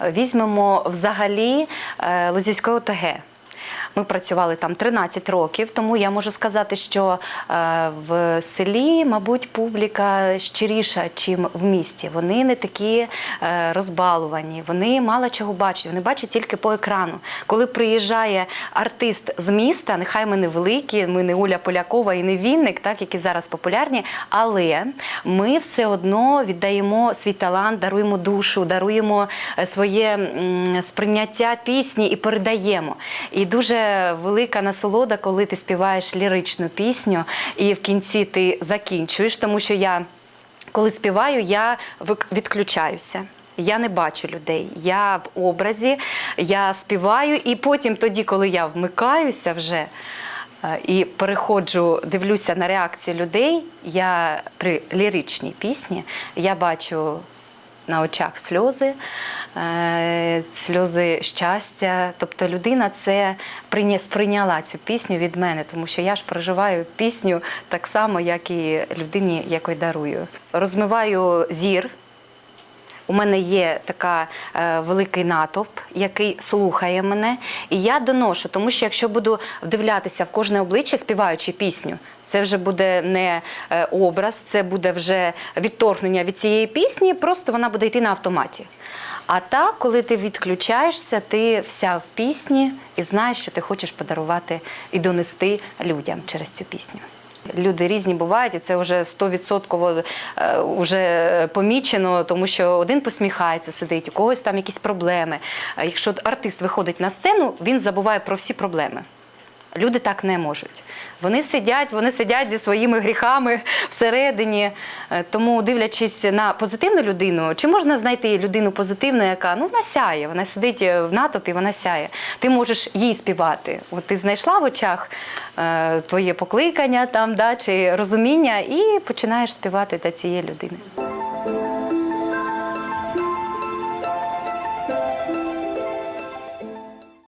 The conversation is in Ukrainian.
Візьмемо взагалі е, Лозівське ОТГ. Ми працювали там 13 років, тому я можу сказати, що е, в селі, мабуть, публіка щиріша, чим в місті. Вони не такі е, розбалувані, вони мало чого бачать, вони бачать тільки по екрану. Коли приїжджає артист з міста, нехай ми не великі, ми не Уля Полякова і не Вінник, так які зараз популярні, але ми все одно віддаємо свій талант, даруємо душу, даруємо е, своє сприйняття пісні і передаємо. І дуже велика насолода, коли ти співаєш ліричну пісню, і в кінці ти закінчуєш, тому що я, коли співаю, я відключаюся. Я не бачу людей. Я в образі, я співаю, і потім, тоді, коли я вмикаюся вже е, і переходжу, дивлюся на реакцію людей, я при ліричній пісні я бачу на очах сльози, сльози щастя. Тобто людина це прийня- сприйняла цю пісню від мене, тому що я ж проживаю пісню так само, як і людині, якої дарую. Розмиваю зір. У мене є така е, великий натовп, який слухає мене, і я доношу, тому що якщо буду вдивлятися в кожне обличчя, співаючи пісню, це вже буде не е, образ, це буде вже відторгнення від цієї пісні, просто вона буде йти на автоматі. А так, коли ти відключаєшся, ти вся в пісні і знаєш, що ти хочеш подарувати і донести людям через цю пісню. Люди різні бувають, і це вже 100% е, вже помічено, тому що один посміхається, сидить, у когось там якісь проблеми. Якщо артист виходить на сцену, він забуває про всі проблеми. Люди так не можуть. Вони сидять, вони сидять зі своїми гріхами всередині. Е, Тому, дивлячись на позитивну людину, чи можна знайти людину позитивну, яка ну вона сяє, вона сидить в натовпі, вона сяє. Ти можеш їй співати. От ти знайшла в очах е, твоє покликання там, да, чи розуміння, і починаєш співати для цієї людини.